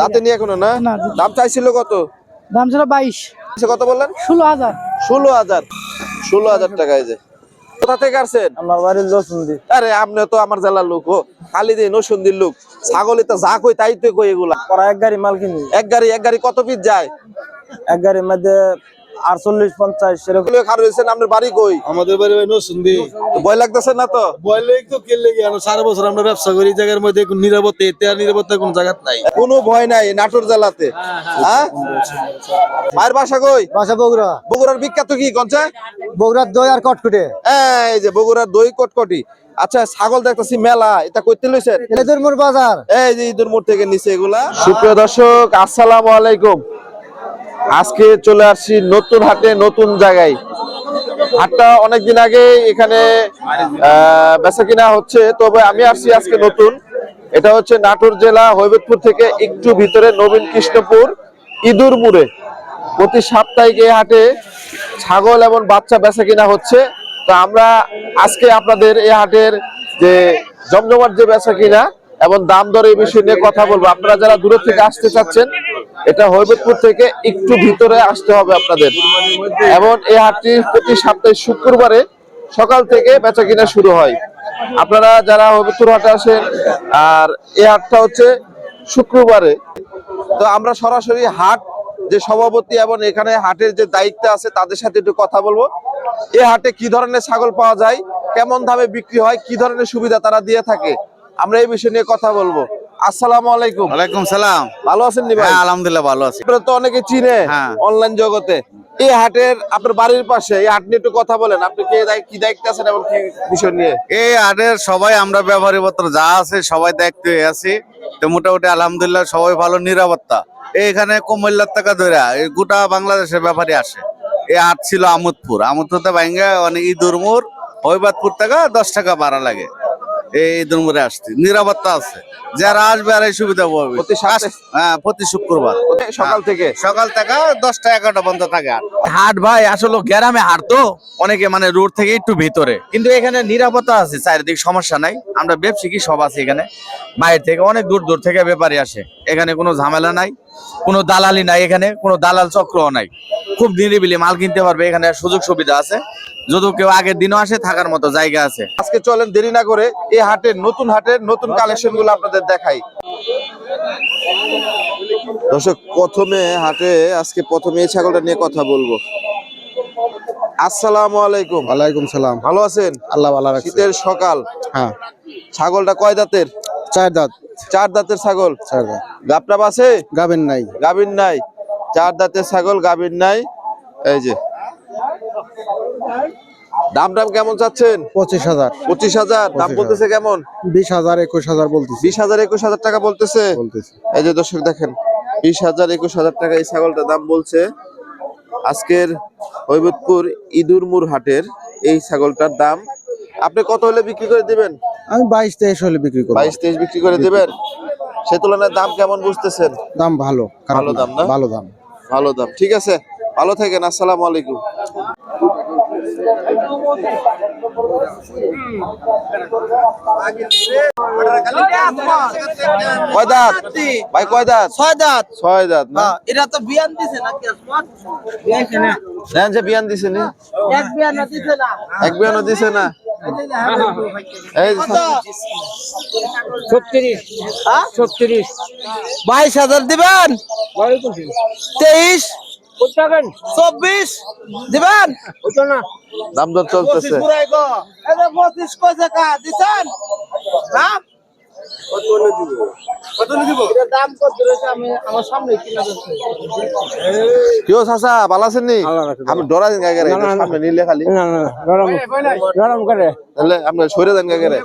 দাঁতে নিয়ে এখনও না। দাম চাইছিল কত? দাম ছিল বাইশ। কত বললেন? ষোলো হাজার। ষোলো হাজার। ষোলো হাজার টাকা এই যে। কোথা থেকে আসছেন? আমার বাড়ির লসুন্দি। আরে আপনি তো আমার জেলার লোক ও। খালি দিয়ে নসুন্দির লোক। ছাগলে তো যা কই তাই তো কই এগুলা। পরে এক গাড়ি মাল কিনি এক গাড়ি এক গাড়ি কত পিস যায়? এক গাড়ির মধ্যে আটচল্লিশ পঞ্চাশ সেরকম। খার হয়েছেন আপনার বাড়ি কই? আমাদের বাড়ি ভাই নসুন্দি ভয় লাগতেছে না তো? সারা বছর আমরা ব্যবসা করি জায়গার মধ্যে নিরাপত্তা এতে আর নিরাপত্তা কোন জায়গা নাই। কোনো ভয় নাই নাটোর জেলাতে। হ্যাঁ মায়ের বাসা কই? বাসা বগুড়া। বগুড়ার বিখ্যাত কি কনছে বগুড়ার দই আর কটকুটে। এই যে বগুড়ার দই কটকটি। আচ্ছা ছাগল দেখতেছি মেলা। এটা কইতে লইছেন? এদের বাজার। এই যে ঈদের মোড় থেকে নিচে এগুলা। সুপ্রিয় দর্শক আসসালামু আলাইকুম। আজকে চলে আসছি নতুন হাটে, নতুন জায়গায়। হাটটা অনেকদিন আগে এখানে বেচা কিনা হচ্ছে, তবে আমি আসছি আজকে নতুন। এটা হচ্ছে নাটোর জেলা হৈবতপুর থেকে একটু ভিতরে নবীন কৃষ্ণপুর, ইঁদুর মুড়ে। প্রতি সাপ্তাহিক হাটে ছাগল এবং বাচ্চা বেচা কিনা হচ্ছে। তো আমরা আজকে আপনাদের এই হাটের যে জমজমাট যে বেচা কিনা এবং দাম দর এই বিষয় নিয়ে কথা বলব। আপনারা যারা দূরে থেকে আসতে চাচ্ছেন এটা হৈবতপুর থেকে একটু ভিতরে আসতে হবে আপনাদের। এবং এই হাটটি প্রতি সপ্তাহে শুক্রবারে সকাল থেকে বেচা কিনা শুরু হয়। আপনারা যারা হৈবতপুর হাটে আসেন, আর এই হাটটা হচ্ছে শুক্রবারে। তো আমরা সরাসরি হাট, যে সভাপতি এবং এখানে হাটের যে দায়িত্ব আছে, তাদের সাথে একটু কথা বলব। এই হাটে কি ধরনের ছাগল পাওয়া যায়, কেমন দামে বিক্রি হয়, কি ধরনের সুবিধা তারা দিয়ে থাকে, আমরা এই বিষয় নিয়ে কথা বলব। আসসালামু আলাইকুম। ওয়ালাইকুম সালাম। ভালো আছেন নি ভাই? হ্যাঁ আলহামদুলিল্লাহ ভালো আছি। আপনারা তো অনেকে চিনে হ্যাঁ। অনলাইন জগতে। এই হাটের আপনার বাড়ির পাশে এই হাট নিয়ে একটু কথা বলেন। আপনি কি দায়িত্ব আছেন এবং কি বিষয় নিয়ে? এই হাটের সবাই আমরা ব্যবহারী পত্র যা আছে সবাই আছি। তো মোটামুটি আলহামদুলিল্লাহ সবাই ভালো নিরাপত্তা। এইখানে কুমিল্লার টাকা ধরে এই গোটা বাংলাদেশের ব্যাপারী আসে। এই হাট ছিল আমোদপুর। আমোদপুরতে ভাঙ্গে অনেক ইঁদুরমুর হৈবাদপুর টাকা দশ টাকা ভাড়া লাগে। এই ইঁদুরমুরে আসতে নিরাপত্তা আছে। যারা আসবে আর এই সুবিধা পাবে। হ্যাঁ প্রতি শুক্রবার। সকাল থেকে? সকাল থেকে দশটা এগারোটা বন্ধ থাকে হাট হাট ভাই আসলে গ্রামে হাট তো। অনেকে মানে রোড থেকে একটু ভিতরে। কিন্তু এখানে নিরাপত্তা আছে চারিদিক সমস্যা নাই। আমরা ব্যবসায়ী সব আছে এখানে? বাইরে থেকে অনেক দূর দূর থেকে ব্যাপারী আসে। এখানে কোনো ঝামেলা নাই। কোনো দালালি নাই এখানে কোনো দালাল চক্রও নাই। খুব নিরিবিলি মাল কিনতে পারবে এখানে সুযোগ সুবিধা আছে। যদি কেউ আগের দিনও আসে থাকার মতো জায়গা আছে। আজকে চলেন দেরি না করে এই হাটের নতুন হাটের নতুন কালেকশনগুলো আপনাদের দেখাই। দর্শক প্রথমে হাটে আজকে প্রথমে এই ছাগলটা নিয়ে কথা বলব। আসসালামু আলাইকুম। ওয়ালাইকুম সালাম। ভালো আছেন? আল্লাহ ভালো শীতের সকাল। হ্যাঁ। ছাগলটা কয় দাঁতের? চার দাঁত। চার দাঁতের ছাগল? চার দাঁত। গাবটা আছে গাবেন নাই। গাবিন নাই। চার দাঁতের ছাগল গাবিন নাই। এই যে। দাম দাম কেমন চাচ্ছেন? পঁচিশ হাজার। পঁচিশ হাজার। দাম বলতেছে কেমন? বিশ হাজার একুশ হাজার বলতেছি। বিশ হাজার একুশ হাজার টাকা বলতেছে। বলতেছি। এই যে দর্শক দেখেন বিশ হাজার একুশ হাজার টাকা এই ছাগলটার দাম বলছে। আজকের হৈবতপুর ইঁদুরমুর হাটের এই ছাগলটার দাম আপনি কত হলে বিক্রি করে দিবেন? আমি বাইশ তেইশ হলে বিক্রি করব। বাইশ তেইশ বিক্রি করে দিবেন? সে তুলনায় দাম কেমন বুঝতেছেন? দাম ভালো ভালো দাম না? ভালো দাম। ভালো দাম। ঠিক আছে ভালো থাকেন আসসালামু আলাইকুম। কয় দাঁত? ভাই কয় দাঁত? ছয় দাঁত। ছয় দাঁত না? এটা তো বিয়ান দিছে নাকি বিয়ান দিছে এক বিয়ান দিছে না। এক বিয়ানও দিছে না? এই যে ছত্রিশ। ছত্রিশ। বাইশ হাজার দিবেন? তেইশ? চব্বিশ? দিবেন? দাম দর চলতেছে। পঁচিশ কয় টাকা দিচ্ছেন দাম দাম কত রয়েছে? আমি আমার সামনে কিনা যাচ্ছে কেউ চাচা ভালো আছেন নি? আমি ডরা দিন গাগে রে সামনে নিলে খালি। না না গরম গরম করে। তাহলে আপনি সরে দেন গাগে রে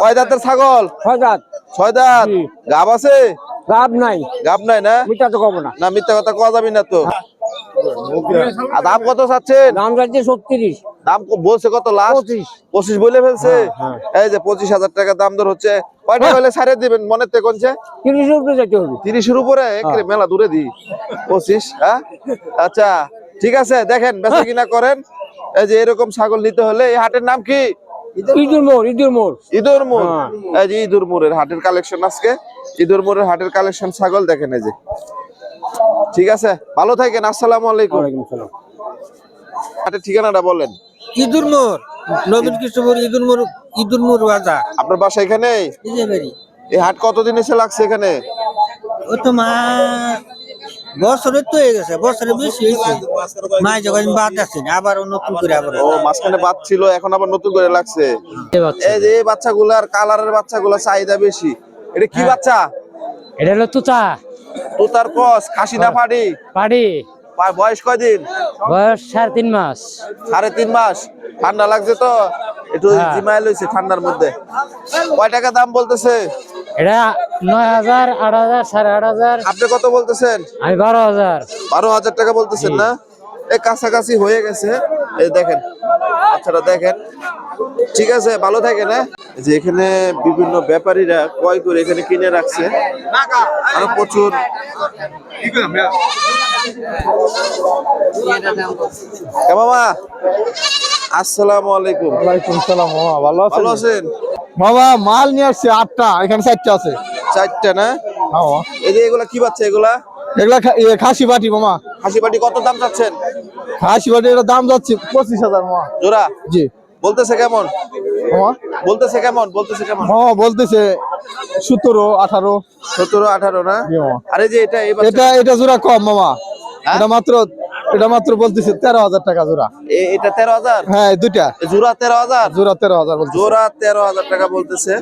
কয় দাঁতের ছাগল? ছয় দাঁত। ছয় দাঁত। গাব আছে? লাভ নাই। গাব নাই না? মিটা তো কব না। না মিথ্যা কথা কোয়া যাবি না তো? আর দাম কত চাচ্ছেন? দাম যাচ্ছে ছত্রিশ দাম বলছে কত লাস্ট পঁচিশ। বলে ফেলছে? এই যে পঁচিশ হাজার টাকা দাম দর হচ্ছে। কয়টা হলে ছাড়ে দিবেন মনে তে কোনছে? তিরিশ উপরে যেতে হবে তিরিশের উপরে? মেলা দূরে দি। পঁচিশ হ্যাঁ? আচ্ছা ঠিক আছে দেখেন বেচা কিনা করেন। এই যে এরকম ছাগল নিতে হলে এই হাটের নাম কি? ইদুর মোর ইদুর মোর। ইদুর মোড় এই যে ইদুর মোড়ের হাটের কালেকশন আজকে। ইদুর মোড়ের হাটের কালেকশন ছাগল দেখেন এই যে। ঠিক আছে ভালো থাকেন আসসালামু আলাইকুম। হাটের ঠিকানাটা বলেন। ইদুর মোর নবীন কৃষ্ণপুর ইদুর মোর ইদুর মোর বাজার আপনার বাসা এখানে? এই হাট কতদিন এসে লাগছে এখানে? ও তো মা বছরের তো হয়ে গেছে বছরে বেশি হয়েছে। মা যখন বাদ আছে আবার নতুন করে আবার ও মাঝখানে বাদ ছিল এখন আবার নতুন করে লাগছে। এই যে এই বাচ্চাগুলার কালারের বাচ্চাগুলো চাহিদা বেশি। এটা কি বাচ্চা? এটা হলো তুতা। তো তার কস খাসি না পাড়ি পাড়ি পা- বয়স কয়দিন? বয়স সাড়ে তিন মাস। সাড়ে তিন মাস। ঠান্ডা লাগছে তো? একটু হ্যাঁ। জিমাইল হয়েছে ঠান্ডার মধ্যে। কয় টাকা দাম বলতেছে? এটা নয় হাজার আট হাজার সাড়ে আট হাজার। আপনি কত বলতেছেন? আমি বারো হাজার। বারো হাজার টাকা বলতেছেন না? এই কাছাকাছি হয়ে গেছে। এই দেখেন। বাচ্চাটা দেখেন। ঠিক আছে ভালো থাকেন হ্যাঁ? এই যে এখানে বিভিন্ন ব্যাপারীরা ক্রয় করে এখানে কিনে রাখছে। আরও প্রচুর। মামা আসসালামু আলাইকুম। ওয়ালাইকুম সালাম মামা ভালো ভালো আছেন? মামা মাল নিয়ে আসছে আটটা এখানে চারটা আছে। চারটা না? মামা। এই যে এগুলা কি বাচ্চা এগুলা? এগুলা খাসি বাটি মামা। পাটি কত দাম চাচ্ছেন? খাসি বাটি এর দাম যাচ্ছে পঁচিশ হাজার মামা। জোড়া? জি। বলতেছে কেমন? বলতেছে কেমন? বলতেছে কেমন? বলতেছে সতেরো আঠারো। সতেরো আঠারো না? আরে যে এটা এই এটা এটা জোড়া কম মামা। এটা মাত্র এটা মাত্র বলতেছে তেরো হাজার টাকা জোড়া। এ- এটা তেরো হাজার? হ্যাঁ দুইটা। জোড়া তেরো হাজার? জোড়া তেরো হাজার জোড়া তেরো হাজার টাকা বলতেছে।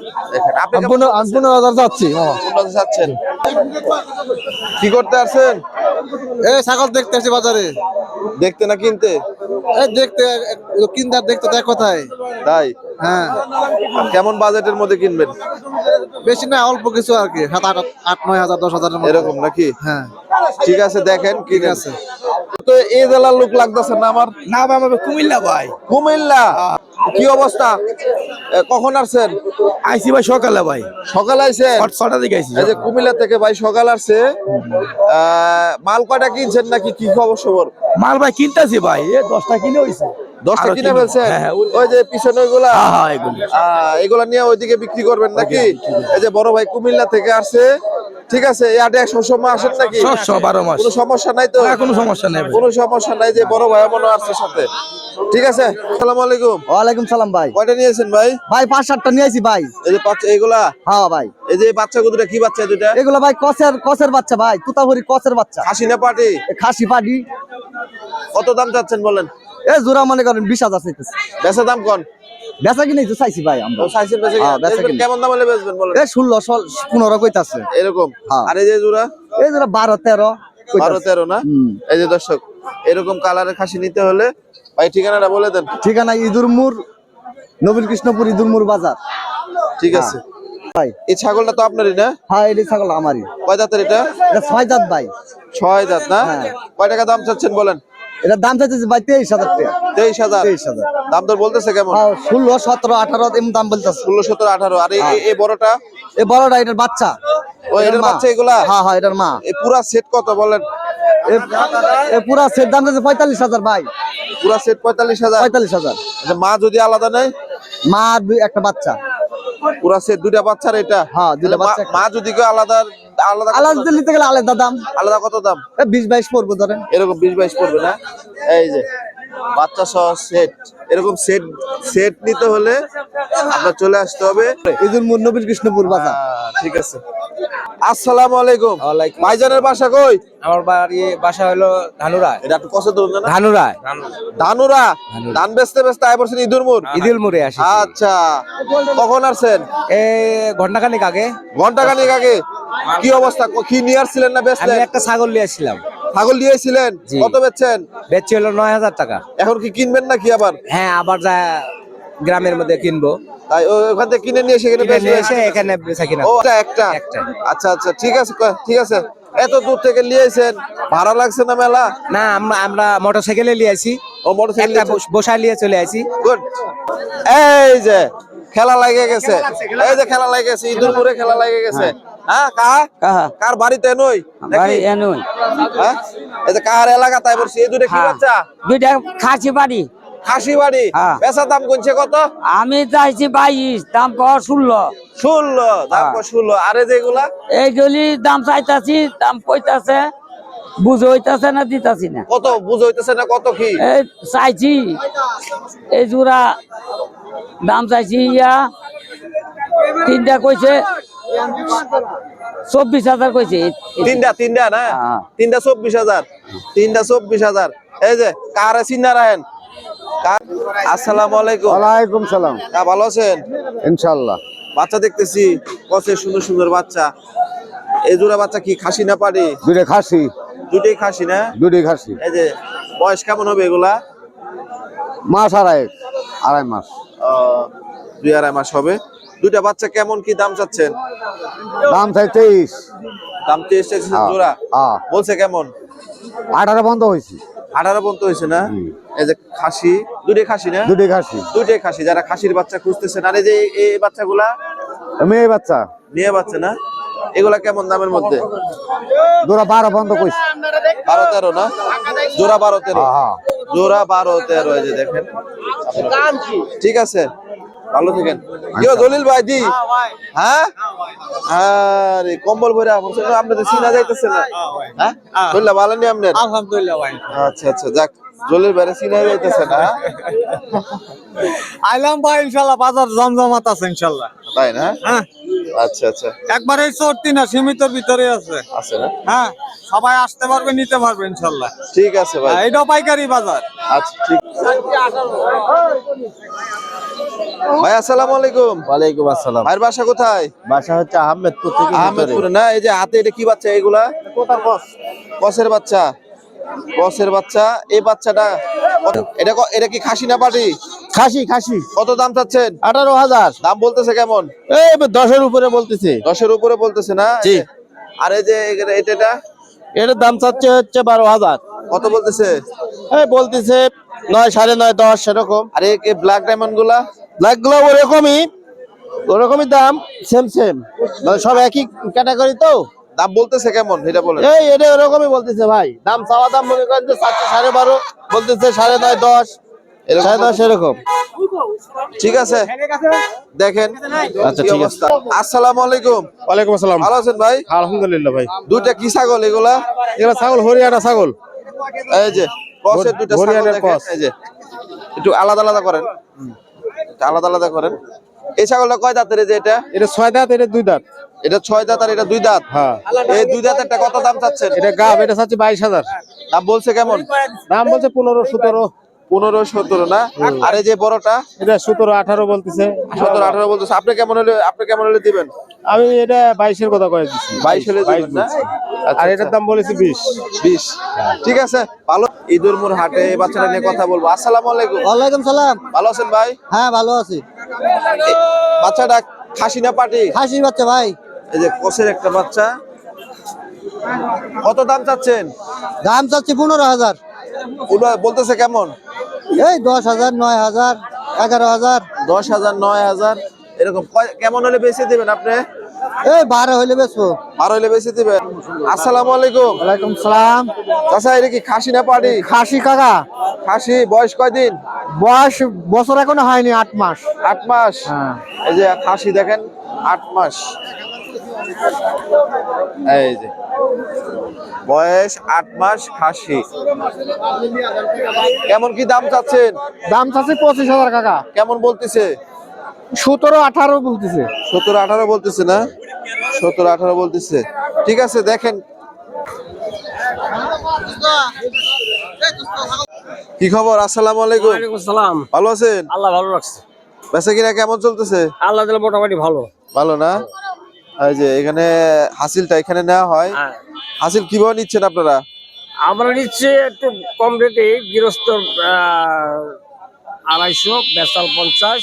আপনি পনেরো হাজার যাচ্ছি চাচ্ছেন কি করতে আসছেন? এ ছাগল দেখতে আসছি বাজারে। দেখতে না কিনতে? দেখতে কিনতে দেখতে দেখ কোথায়। তাই? হ্যাঁ। কেমন বাজেটের মধ্যে কিনবেন? বেশি না অল্প কিছু আর কি সাত আট আট নয় হাজার দশ হাজার এরকম নাকি? হ্যাঁ। ঠিক আছে দেখেন ঠিক আছে। তো এই জেলার লোক লাগতেছে না আমার? না ভাই আমার কুমিল্লা ভাই কুমিল্লা? কি অবস্থা? কখন আসছেন? আইসি ভাই সকালে ভাই। সকালে আইসে ছটা দিকে আইসি এই যে কুমিল্লা থেকে ভাই সকাল আসছে। আহ, মাল কয়টা কিনছেন নাকি কি খবর সবর? মাল ভাই কিনতেছি ভাই এ দশটা কিনে হইছে। দশটা কিনে। ফেলছেন? হ্যাঁ, হ্যাঁ, ওই- যে পিছনে ওইগুলা? হ্যাঁ, এগুলি। নিয়ে ওইদিকে বিক্রি করবেন নাকি? এই যে বড় ভাই কুমিল্লা থেকে আসছে। ঠিক আছে সবসময় আসেন নাকি? বারো মাস। কোনো সমস্যা নাই তো? কোনো সমস্যা নেই। কোনো সমস্যা নাই যে বড় ভাই মনে আসছে সাথে। ঠিক আছে আসসালামু আলাইকুম। ওয়ালাইকুম সালাম ভাই। কয়টা নিয়েছেন ভাই? ভাই পাঁচ সাতটা নিয়ে আসি ভাই। এই যে বাচ্চা এইগুলা? হ্যাঁ ভাই। এই যে বাচ্চা কি বাচ্চা দুটা এগুলো ভাই কসের কসের বাচ্চা ভাই তুতাভরি কসের বাচ্চা। খাসি না পাটি? খাসি পাডি কত দাম চাচ্ছেন বলেন? এ জোড়া মনে করেন বিশ হাজার চাইতেছে। বেচা দাম কোন? বেচা কিনে তো চাইছি ভাই আমরা। চাইছেন বেচা হ্যাঁ, কিনে। কেমন দাম হলে বেচবেন বলেন? এ ষোলো পনেরো কইতাছে। এরকম? হ্যাঁ। আর এই যে জোড়া? এই জোড়া বারো তেরো বারো তেরো না? এই যে দর্শক এরকম কালারের খাসি নিতে হলে ভাই ঠিকানাটা বলে দেন। ঠিকানা ইদুরমুর নবীন কৃষ্ণপুর ইদুরমুর বাজার। ঠিক আছে। ভাই। এই ছাগলটা তো আপনারই না? হ্যাঁ এটি ছাগল আমারই। কয় দাঁতের এটা? ছয় জাত ভাই। ছয় দাঁত না? হ্যাঁ। কয় টাকা দাম চাচ্ছেন বলেন? এটার দাম চাইতেছে ভাই তেইশ হাজার টাকা। তেইশ হাজার। তেইশ হাজার। দাম দর বলতেছে কেমন? ষোলো সতেরো আঠারো এমন দাম বলতেছে। ষোলো সতেরো আঠারো। আর এই- এই- এই বড়টা? এটার বাচ্চা। ও এটার মা। বাচ্চা এগুলা? হ্যাঁ হ্যাঁ এটার মা। এই পুরা সেট কত বলেন? পুরা সেট দাম যাচ্ছে পঁয়তাল্লিশ হাজার ভাই। পুরা সেট পঁয়তাল্লিশ হাজার? পঁয়তাল্লিশ হাজার। আচ্ছা, মা যদি আলাদা নেয়? মা আর একটা বাচ্চা। পুরা সেট দুইটা বাচ্চার এটা? হ্যাঁ, দুইটা তাহলে মা- বাচ্চা মা যদি কেউ আলাদা আলাদা আলাদা নিতে গেলে আলাদা দাম। আলাদা কত দাম? বিশ বাইশ পড়ব ধরেন। এরকম বিশ বাইশ পড়বে না? এই যে বাচ্চা সহ সেট এরকম সেট সেট নিতে হলে আপনার চলে আসতে হবে। ইদুরমুর নবীন কৃষ্ণপুর বাজার। ঠিক আছে। আসসালামু আলাইকুম ভাইজানের বাসা কই? আমার বাড়ি বাসা হলো ধানুরা। এটা একটু কষ্ট ধরুন না? ধানুরা। ধানুরা? ধান বেচতে বেচতে আয় পড়ছেন ইঁদুর মুর? ইদিল আসি আচ্ছা। কখন আসছেন? এই ঘন্টাখানেক আগে। আগে। কি অবস্থা? ক- নিয়ে আসছিলেন না আমি একটা ছাগল নিয়ে আসছিলাম। ছাগল নিয়েছিলেন জি। কত বেচছেন? বেচছি হলো নয় হাজার টাকা। এখন কি কিনবেন নাকি আবার? হ্যাঁ আবার যা গ্রামের মধ্যে কিনবো। তাই ওখান থেকে কিনে নিয়ে বেচবেন? এসে এখানে বেচা কিনা। ও একটা? একটা। আচ্ছা আচ্ছা ঠিক আছে ঠিক আছে। এত দূর থেকে নিয়েছেন ভাড়া লাগছে না মেলা? না আমরা আমরা মোটর সাইকেলে নিয়ে আসি ও মোটরসাইকেল বস- নিয়ে চলে আসি গুড। এই যে খেলা লাগে গেছে। এই যে খেলা লাগে গেছে ইঁদুরপুরে খেলা লাগে গেছে। হ্যাঁ। কার কার বাড়িতে নই বাড়ি এনুই। হ্যাঁ? এই যে কার এলাকা তাই বলছি এই দুটো কি হ্যাঁ। বাচ্চা? দুইটা খাসি বাড়ি। খাসি বাড়ি। হ্যাঁ। বেচা দাম কোনছে কত? আমি চাইছি বাইশ দাম কর ষোলো। ষোলো দাম হ্যাঁ। কত ষোলো। আরে যেগুলা এইগুলি দাম চাইতাছি দাম কইতাছে বুঝ হইতাছে না দিতাছি না। কত বুঝ হইতেছে না কত কি? চাইছি এই জোড়া দাম চাইছি ইয়া তিনটা কইছে চব্বিশ হাজার কইছে। তিনটা তিনটা না? হ্যাঁ। তিনটা চব্বিশ হাজার। তিনটা চব্বিশ হাজার। এই যে কারে চিন্তা রাখেন? আসসালামু আলাইকুম। ওয়ালাইকুম সালাম। কা ভালো আছেন? ইনশাল্লাহ বাচ্চা দেখতেছি কত সুন্দর সুন্দর বাচ্চা। এই জোড়া বাচ্চা কি খাসি না পারি দুইটা খাসি। দুটোই খাসি না? দুইটাই খাসি। এই যে বয়স কেমন হবে এগুলা? মাস আড়াই আড়াই মাস। দুই আড়াই মাস হবে। দুইটা বাচ্চা কেমন কি দাম চাচ্ছেন? দাম চাই তেইশ। দাম তেইশ চাইছেন হ্যাঁ, জোড়া। হ্যাঁ। বলছে কেমন? আঠারো বন্ধ হয়েছে। আঠারো পর্যন্ত হয়েছে না? এই যে খাসি দুটোই খাসি না? দুটো খাসি। দুইটাই খাসি যারা খাসির বাচ্চা খুঁজতেছেন আর এই যে এই- বাচ্চাগুলা? মেয়ে বাচ্চা। মেয়ে বাচ্চা না? এগুলা কেমন দামের মধ্যে? জোড়া বারো বন্ধ কইছে। বারো তেরো না? জোড়া বারো তেরো। জোড়া বারো তেরো এই যে দেখেন। ঠিক আছে? ভালো থাকেন। কেউ দলিল ভাই দি। হ্যাঁ? আরে কম্বল ভরে আপনাদের চিনা যাইতেছে না। হ্যাঁ? বললা ভালো নি আপনার? আলহামদুলিল্লাহ ভাই। আচ্ছা আচ্ছা যাক। জলিল ভাইরে চিনা যাইতেছে না হ্যাঁ? আইলাম ভাই ইনশাল্লাহ বাজার জমজমাত আছে ইনশাল্লাহ। তাই না? হ্যাঁ। আচ্ছা আচ্ছা। একবারে চর্তি না সীমিতর ভিতরে আছে। আছে না? হ্যাঁ সবাই আসতে পারবে নিতে পারবে ইনশাল্লাহ। ঠিক আছে ভাই। হ্যাঁ, এটাও পাইকারি বাজার। আচ্ছা ঠিক। ভাই আসসালামু আলাইকুম। ওয়ালাইকুম আসসালাম। ভাইয়ের বাসা কোথায়? বাসা হচ্ছে আহমেদপুর থেকে আহমেদপুরে। না এই যে হাতে এটা কি বাচ্চা এগুলা? কসের বাচ্চা। কসের বাচ্চা। এই বাচ্চাটা এটা এটা কি খাসি না পাটি? খাসি খাসি। কত দাম চাচ্ছেন? আঠারো হাজার। দাম বলতেছে কেমন? এই দশের উপরে বলতেছে। দশের উপরে বলতেছে না? জি। আর এই যে এখানে এটা এটা? এটার দাম চাচ্ছে হচ্ছে বারো হাজার। কত বলতেছে? এই বলতেছে নয় সাড়ে নয় দশ সেরকম। আর এই ব্ল্যাক ডায়মন্ডগুলা? ব্ল্যাকগুলো ওরকমই ওরকমই দাম সেম সেম সব একই ক্যাটাগরি তো? দাম বলতেছে কেমন? এটা বলেন। এই এটা ওরকমই বলতেছে ভাই। দাম চাওয়া দাম মনে করেন যে চারটে সাড়ে বারো বলতেছে সাড়ে নয় দশ। সাড়ে দশ এরকম। ঠিক আছে। দেখেন আচ্ছা, ঠিক আছে। আসসালামু আলাইকুম। ওয়ালাইকুম আসসালাম। ভালো আছেন ভাই? আলহামদুলিল্লাহ ভাই। দুইটা কি ছাগল এগুলা? এগুলা ছাগল হরিয়ানা ছাগল। এই যে ক্রসের দুইটা ছাগল দেখেন, এই যে একটু আলাদা আলাদা করেন। আলাদা আলাদা করেন। এই ছাগলটা কয় দাঁতের যে এটা? এটা ছয় দাঁত এটা দুই দাঁত। এটা ছয় দাঁত আর এটা দুই দাঁত? হ্যাঁ। এই দুই দাঁতেরটা কত দাম চাচ্ছেন? এটা গাব এটা চাচ্ছে বাইশ হাজার। দাম বলছে কেমন? দাম বলছে পনেরো সতেরো। পনেরো সতেরো না? আর এই যে বড়টা? এটা সতেরো আঠারো বলতেছে। সতেরো আঠারো বলতেছে। আপনি কেমন হলে আপনি কেমন হলে দিবেন? আমি এটা বাইশের কথা কয়ে দিচ্ছি বাইশ হলে দিবেন না? আর এটার দাম বলেছি বিশ। বিশ। ঠিক আছে ভালো। ঈদুর মোর হাটে বাচ্চাটা নিয়ে কথা বলব। আসসালামু আলাইকুম। ওয়ালাইকুম সালাম। ভালো আছেন ভাই? হ্যাঁ ভালো আছি। বাচ্চাটা খাসি না পাটি? খাসি বাচ্চা ভাই। এই যে কোষের একটা বাচ্চা। কত দাম চাচ্ছেন? দাম চাচ্ছি পনেরো হাজার। বলতেছে কেমন? এই দশ হাজার নয় হাজার এগারো হাজার। দশ হাজার নয় হাজার এরকম কেমন হলে বেশি দিবেন আপনি? এই বারো হইলে বেচবো। বারো হলে বেশি দিবেন। আসসালামু আলাইকুম। ওয়ালাইকুম সালাম। চাচা এটা কি খাসি না পাটি? খাসি কাকা। খাসি বয়স কয়দিন? বয়স বছর এখনও হয়নি আট মাস। আট মাস? এই যে খাসি দেখেন আট মাস। এই যে। বয়স আট মাস খাসি। কেমন কি দাম চাচ্ছেন? দাম চাচ্ছে পঁচিশ হাজার কাকা। কেমন বলতেছে? সতেরো আঠারো বলতেছে। সতেরো আঠারো বলতেছে না? সতেরো আঠারো বলতেছে। ঠিক আছে দেখেন। কি খবর? আসসালামু আলাইকুম। সালাম ভালো আছেন? আল্লাহ ভালো রাখছে। বেচা কিনা কেমন চলতেছে? আল্লাহ মোটামুটি ভালো। ভালো না? এই যে এখানে হাসিলটা এখানে নেওয়া হয়। হ্যাঁ। হাসিল কীভাবে নিচ্ছেন আপনারা? আমরা নিচ্ছি একটু কম রেটে গৃহস্থ আড়াইশো বেসাল পঞ্চাশ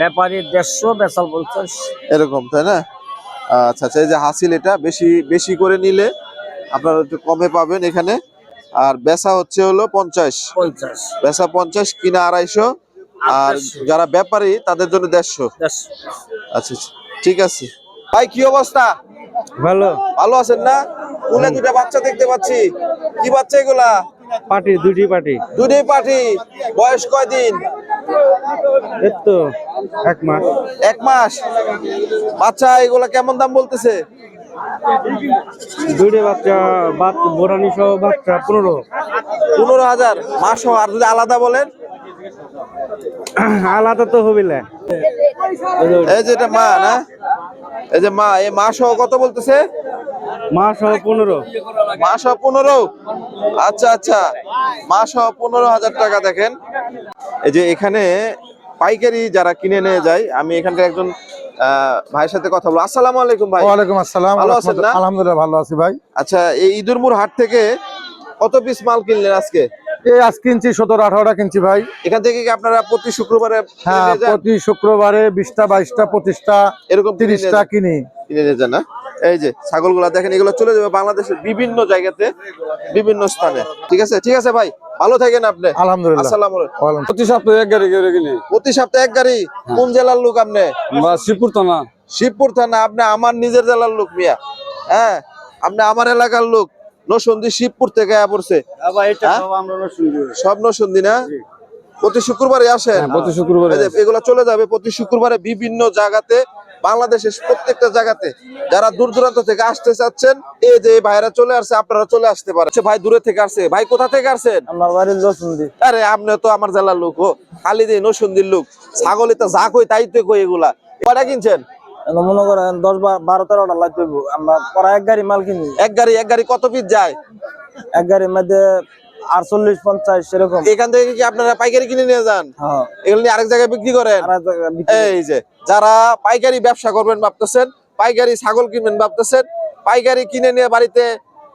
ব্যাপারী দেড়শো বেসাল পঞ্চাশ। এরকম তাই না? আচ্ছা আচ্ছা এই যে হাসিল এটা বেশি বেশি করে নিলে আপনারা একটু কমে পাবেন এখানে। আর বেসা হচ্ছে হলো পঞ্চাশ। পঞ্চাশ। বেসা পঞ্চাশ কিনা আড়াইশো। আর যারা ব্যাপারী তাদের জন্য দেড়শো। দেড়শো। আচ্ছা আচ্ছা ঠিক আছে। ভাই কি অবস্থা? ভালো? ভালো আছেন না? কুলে দুটা বাচ্চা দেখতে পাচ্ছি। কি বাচ্চা এগুলা? পার্টি দুটি পার্টি। দুটি পাঠি বয়স কয়দিন? এই তো এক মাস। এক মাস। বাচ্চা এগুলা কেমন দাম বলতেছে? দুইটা বাচ্চা বাদ বোরানি সহ বাচ্চা পনেরো। পনেরো হাজার। মাস আর যদি আলাদা বলেন? আলাদা তো হবে না এই যে এটা মা না? এই যে মা এই মা সহ কত বলতেছে? মা সহ পনেরো। মা সহ পনেরো? আচ্ছা আচ্ছা। মা সহ পনেরো হাজার টাকা দেখেন। এই যে এখানে পাইকারি যারা কিনে নিয়ে যায় আমি এখানকার একজন আহ, ভাইয়ের সাথে কথা বলব। আসসালামু আলাইকুম ভাই। ওয়ালাইকুম আসসালাম। ভালো আছেন না? আলহামদুলিল্লাহ ভালো আছি ভাই। আচ্ছা এই ইদুরমুর হাট থেকে কত পিস মাল কিনলেন আজকে? এই আজ কিনছি সতেরো আঠারোটা কিনছি ভাই। এখান থেকে কি আপনারা প্রতি শুক্রবারে হ্যাঁ প্রতি শুক্রবারে বিশটা বাইশটা পঁচিশটা এরকম কিনে নিয়ে তিরিশটা কিনি। কিনে নিয়ে যান এই যে ছাগলগুলা দেখেন এগুলো চলে যাবে বাংলাদেশের বিভিন্ন জায়গাতে বিভিন্ন স্থানে। ঠিক আছে? ঠিক আছে ভাই ভালো থাকেন আপনি। আলহামদুলিল্লাহ। আসসালামু আলাইকুম। প্রতি সপ্তাহে এক গাড়ি করে কিনি। প্রতি সপ্তাহে এক গাড়ি? কোন জেলার লোক আপনি? শিবপুর থানা। শিবপুর থানা আপনি আমার নিজের জেলার লোক মিয়া। হ্যাঁ আপনি আমার এলাকার লোক। নসন্দি শিবপুর থেকে আয়া পড়ছে। হ্যাঁ? সব নসন্দি না? প্রতি শুক্রবারে আসেন? হ্যাঁ, প্রতি শুক্রবারে এগুলা চলে যাবে প্রতি শুক্রবারে বিভিন্ন জায়গাতে বাংলাদেশের প্রত্যেকটা জায়গাতে। যারা দূর দূরান্ত থেকে আসতে চাচ্ছেন এই যে ভাইরা চলে আসছে আপনারা চলে আসতে পারেন। আচ্ছা, ভাই দূরে থেকে আসছে। ভাই কোথা থেকে আসছেন? আমার বাড়ির লসুন্দি আরে আপনি তো আমার জেলার লোক ও। খালি দিয়ে নসুন্দির লোক ছাগলে তো যা কই তাই তো কই এগুলা। কয়টা কিনছেন? মনে করেন দশ বারো তেরোটা লাগবে আমরা প্রায় এক গাড়ি মাল কিনি। এক গাড়ি এক গাড়ি কত পিস যায়? এক গাড়ির মধ্যে আটচল্লিশ পঞ্চাশ সেরকম। এখান থেকে কি আপনারা পাইকারি কিনে নিয়ে যান? হ্যাঁ। এগুলো আরেক জায়গায় বিক্রি করেন। এই যে যারা পাইকারি ব্যবসা করবেন ভাবতেছেন পাইকারি ছাগল কিনবেন ভাবতেছেন পাইকারি কিনে নিয়ে বাড়িতে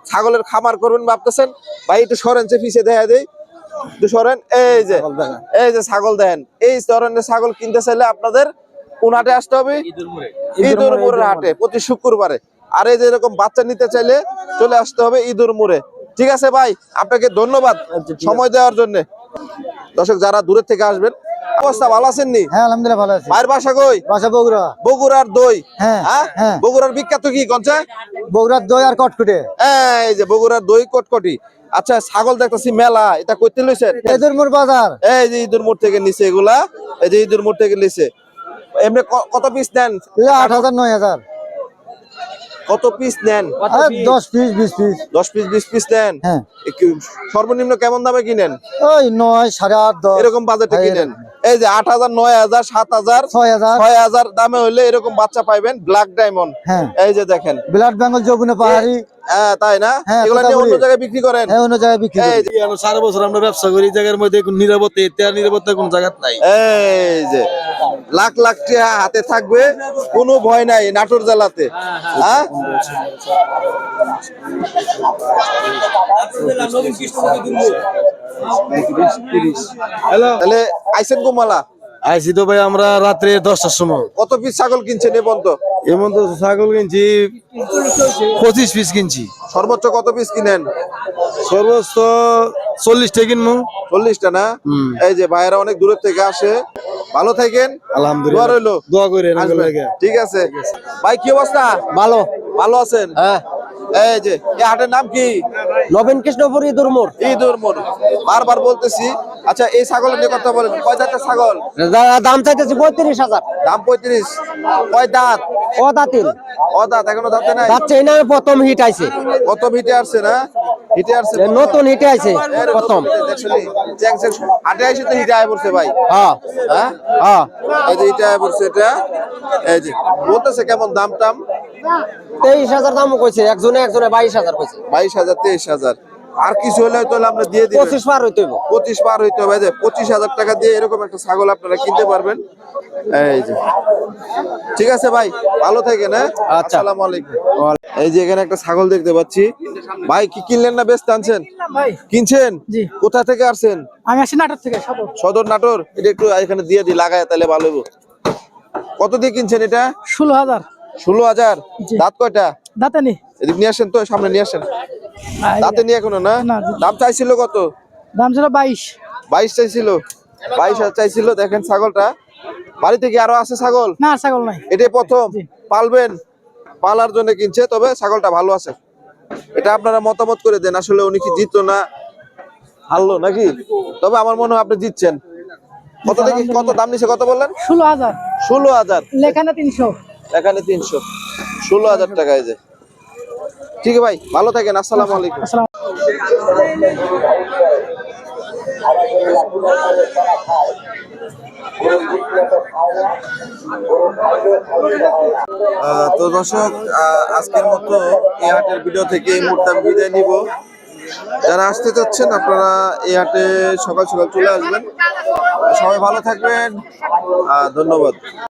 ছাগলের খামার করবেন ভাবতেছেন ভাই একটু সরেন যে পিছিয়ে দেখা দেই। একটু সরেন এই যে এই যে ছাগল দেন এই ধরনের ছাগল কিনতে চাইলে আপনাদের কোন হাটে আসতে হবে ইঁদুর মোড়ের হাটে প্রতি শুক্রবারে। আর এই যে এরকম বাচ্চা নিতে চাইলে চলে আসতে হবে ইঁদুর মোড়ে। ঠিক আছে ভাই আপনাকে ধন্যবাদ সময় দেওয়ার জন্য। দর্শক যারা দূরের থেকে আসবেন অবস্থা ভালো আছেন নি? হ্যাঁ আলহামদুলিল্লাহ ভালো আছি। মায়ের বাসা কই? বাসা বগুড়া। বগুড়ার দই। হ্যাঁ, হ্যাঁ? হ্যাঁ। বগুড়ার বিখ্যাত কি বগুড়ার দই আর কটকুটে। এই যে বগুড়ার দই কটকটি। আচ্ছা ছাগল দেখতেছি মেলা এটা কইতে লইছেন? এদের মোর বাজার। এই যে ইঁদুর মোড় থেকে নিচে এগুলা এই যে ইঁদুর মোড় থেকে নিচে এমনি কত পিস নেন? আট হাজার নয় হাজার। কত পিস নেন? দশ পিস বিশ পিস দশ পিস বিশ পিস নেন? হ্যাঁ। সর্বনিম্ন কেমন দামে কিনেন? ওই নয় সাড়ে আট দশ। এরকম বাজেটে হ্যাঁ, কিনেন। এই যে আট হাজার নয় হাজার সাত হাজার ছয় হাজার। ছয় হাজার দামে হইলে এরকম বাচ্চা পাইবেন ব্ল্যাক ডায়মন্ড হ্যাঁ। এই যে দেখেন। ব্লাড বেঙ্গল যৌগুনে পাহাড়ি হ্যাঁ তাই না? হ্যাঁ, এগুলো নিয়ে অন্য জায়গায় বিক্রি করেন? হ্যাঁ অন্য জায়গায় বিক্রি করি। সারা বছর আমরা ব্যবসা করি জায়গার মধ্যে কোনো নিরাপত্তা এতে আর নিরাপত্তা কোন জায়গা নাই। এই যে লাখ লাখ টাকা হাতে থাকবে কোনো ভয় নাই নাটোর জেলাতে। হ্যাঁ? তাহলে আইসেন কুমালা আইসি তো ভাই আমরা রাত্রে দশটার সময়। কত পিস ছাগল কিনছেন এ পর্যন্ত? এমন তো ছাগল কিনছি পঁচিশ পিস কিনছি। সর্বোচ্চ কত পিস কিনেন? সর্বোচ্চ চল্লিশটা কিনবো। চল্লিশটা না? এই যে ভাইয়েরা অনেক দূরের থেকে আসে। ভালো থাকেন। আলহামদুলিল্লাহ। রইল। দোয়া করে ঠিক আছে। ভাই কি অবস্থা? ভালো। ভালো আছেন? হ্যাঁ। এই যে এই হাটের নাম কি? নবীন কৃষ্ণপুর ইঁদুর মোড়। ঈদুর মোড়। বারবার বলতেছি আচ্ছা এই ছাগলের নিয়ে কথা বলেন। কয় দাঁতের ছাগল? দাম চাইতেছি পঁয়ত্রিশ হাজার। দাম পঁয়ত্রিশ। কয় দাঁত? ও দাতিল ও দাঁত এখনও দাঁতে নাই? যাচ্ছে না প্রথম হিট আইছে। কত হিটে আসছে না? হিটে আসছে নতুন হিটে আইছে প্রথম নতুন হিটে দেখছনি? চ্যাং চ্যাং হাটে আইসে তো হিটে আয় পড়ছে ভাই। হ্যাঁ হ্যাঁ? হ্যাঁ এই যে হিটে আয় পড়ছে এটা। এই যে বলতেছে কেমন দাম টাম? তেইশ হাজার দাম কইছে একজনে একজনে বাইশ হাজার কইছে। বাইশ হাজার তেইশ হাজার। আর কিছু হলে হয়তো আমরা দিয়ে দিই পঁচিশ পার হইতে হইব। পঁচিশ পার হইতে হবে। যে পঁচিশ হাজার টাকা দিয়ে এরকম একটা ছাগল আপনারা কিনতে পারবেন। এই যে। ঠিক আছে ভাই ভালো থাকেন হ্যাঁ? আচ্ছা। আসসালামু আলাইকুম। এই যে এখানে একটা ছাগল দেখতে পাচ্ছি। ভাই কি কিনলেন না বেশ টানছেন ভাই। কিনছেন? কোথা থেকে আসছেন আমি আসি নাটোর থেকে সদর। সদর নাটোর? এটা একটু এখানে দিয়ে দিই লাগায় তাহলে ভালো হইব। কত দিয়ে কিনছেন এটা? ষোলো হাজার। ষোলো হাজার। দাঁত কয়টা? দাঁতে নি এদিক নিয়ে আসেন তো সামনে নিয়ে আসেন। দাঁতে নিয়ে এখনও না? না, দাম চাইছিল কত? দাম ছিল বাইশ। বাইশ চাইছিল। বাইশ চাইছিল দেখেন ছাগলটা। বাড়িতে কি আরও আছে ছাগল? না ছাগল নাই। এটাই প্রথম। পালবেন? পালার জন্য কিনছে তবে ছাগলটা ভালো আছে। এটা আপনারা মতামত করে দেন আসলে উনি কি জিতলো না হারলো নাকি? তবে আমার মনে হয় আপনি জিতছেন। কত দেখি কত দাম নিছে কত বললেন? ষোলো হাজার। ষোলো হাজার। লেখানা তিনশো। এখানে তিনশো। ষোলো হাজার টাকায় যে। ঠিক আছে ভাই, ভালো থাকেন, আসসালামু আলাইকুম। তো দর্শক আজকের মতো এই হাটের ভিডিও থেকে এই মুহূর্তে আমি বিদায় নিব। যারা আসতে চাচ্ছেন, আপনারা এই হাটে সকাল সকাল চলে আসবেন। সবাই ভালো থাকবেন। ধন্যবাদ।